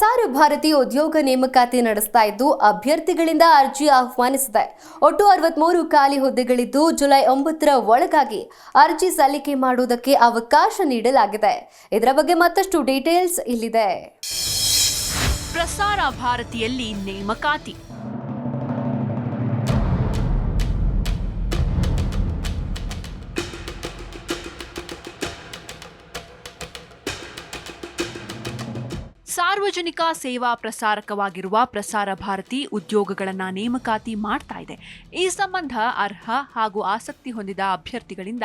ಪ್ರಸಾರ ಭಾರತಿ ಉದ್ಯೋಗ ನೇಮಕಾತಿ ನಡೆಸ್ತಾ ಇದ್ದು, ಅಭ್ಯರ್ಥಿಗಳಿಂದ ಅರ್ಜಿ ಆಹ್ವಾನಿಸಿದೆ. ಒಟ್ಟು ಅರವತ್ಮೂರು ಖಾಲಿ ಹುದ್ದೆಗಳಿದ್ದು, ಜುಲೈ ಒಂಬತ್ತರ ಒಳಗಾಗಿ ಅರ್ಜಿ ಸಲ್ಲಿಕೆ ಮಾಡುವುದಕ್ಕೆ ಅವಕಾಶ ನೀಡಲಾಗಿದೆ. ಇದರ ಬಗ್ಗೆ ಮತ್ತಷ್ಟು ಡೀಟೇಲ್ಸ್ ಇಲ್ಲಿದೆ. ಪ್ರಸಾರ ಭಾರತಿಯಲ್ಲಿ ನೇಮಕಾತಿ. ಸಾರ್ವಜನಿಕ ಸೇವಾ ಪ್ರಸಾರಕವಾಗಿರುವ ಪ್ರಸಾರ ಭಾರತಿ ಉದ್ಯೋಗಗಳನ್ನು ನೇಮಕಾತಿ ಮಾಡ್ತಾ ಇದೆ. ಈ ಸಂಬಂಧ ಅರ್ಹ ಹಾಗೂ ಆಸಕ್ತಿ ಹೊಂದಿದ ಅಭ್ಯರ್ಥಿಗಳಿಂದ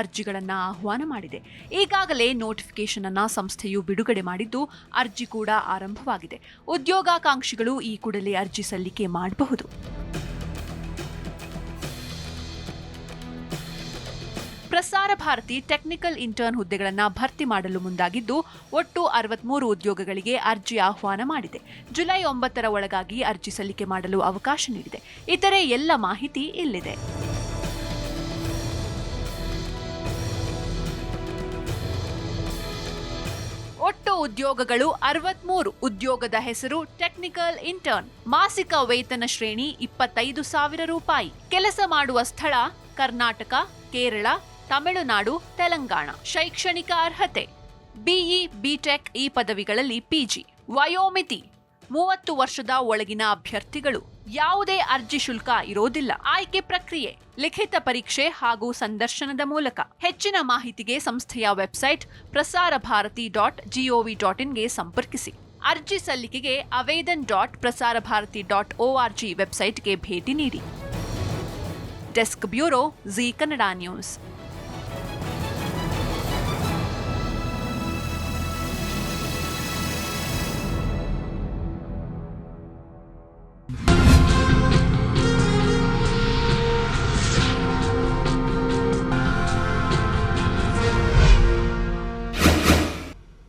ಅರ್ಜಿಗಳನ್ನು ಆಹ್ವಾನ ಮಾಡಿದೆ. ಈಗಾಗಲೇ ನೋಟಿಫಿಕೇಶನ್ ಅನ್ನು ಸಂಸ್ಥೆಯು ಬಿಡುಗಡೆ ಮಾಡಿದ್ದು ಅರ್ಜಿ ಕೂಡ ಆರಂಭವಾಗಿದೆ. ಉದ್ಯೋಗಾಕಾಂಕ್ಷಿಗಳು ಈ ಕೂಡಲೇ ಅರ್ಜಿ ಸಲ್ಲಿಕೆ ಮಾಡಬಹುದು. ಪ್ರಸಾರ ಭಾರತಿ ಟೆಕ್ನಿಕಲ್ ಇಂಟರ್ನ್ ಹುದ್ದೆಗಳನ್ನು ಭರ್ತಿ ಮಾಡಲು ಮುಂದಾಗಿದ್ದು, ಒಟ್ಟು ಅರವತ್ಮೂರು ಉದ್ಯೋಗಗಳಿಗೆ ಅರ್ಜಿ ಆಹ್ವಾನ ಮಾಡಿದೆ. ಜುಲೈ ಒಂಬತ್ತರ ಒಳಗಾಗಿ ಅರ್ಜಿ ಸಲ್ಲಿಕೆ ಮಾಡಲು ಅವಕಾಶ ನೀಡಿದೆ. ಇತರೆ ಎಲ್ಲ ಮಾಹಿತಿ ಇಲ್ಲಿದೆ. ಒಟ್ಟು ಉದ್ಯೋಗಗಳು ಅರವತ್ಮೂರು ಉದ್ಯೋಗದ ಹೆಸರು ಟೆಕ್ನಿಕಲ್ ಇಂಟರ್ನ್. ಮಾಸಿಕ ವೇತನ ಶ್ರೇಣಿ ಇಪ್ಪತ್ತೈದು ಸಾವಿರ ರೂಪಾಯಿ. ಕೆಲಸ ಮಾಡುವ ಸ್ಥಳ ಕರ್ನಾಟಕ, ಕೇರಳ ತಮಿಳುನಾಡು, ತೆಲಂಗಾಣ. ಶೈಕ್ಷಣಿಕ ಅರ್ಹತೆ? ಬಿಇ, ಬಿಟೆಕ್ ಈ ಪದವಿಗಳಲ್ಲಿ ಪಿಜಿ ವಯೋಮಿತಿ? ಮೂವತ್ತು ವರ್ಷದ ಒಳಗಿನ ಅಭ್ಯರ್ಥಿಗಳು. ಯಾವುದೇ ಅರ್ಜಿ ಶುಲ್ಕ ಇರೋದಿಲ್ಲ. ಆಯ್ಕೆ ಪ್ರಕ್ರಿಯೆ? ಲಿಖಿತ ಪರೀಕ್ಷೆ ಹಾಗೂ ಸಂದರ್ಶನದ ಮೂಲಕ. ಹೆಚ್ಚಿನ ಮಾಹಿತಿಗೆ ಸಂಸ್ಥೆಯ website Prasar Bharati dot GOV dot ಇನ್ಗೆ ಸಂಪರ್ಕಿಸಿ. ಅರ್ಜಿ ಸಲ್ಲಿಕೆಗೆ ಅವೇದನ್ ಡಾಟ್ ಪ್ರಸಾರ ಭಾರತಿ ಡಾಟ್ ಓಆರ್ಜಿ ವೆಬ್ಸೈಟ್ಗೆ ಭೇಟಿ ನೀಡಿ. Desk bureau Zee Kannada news.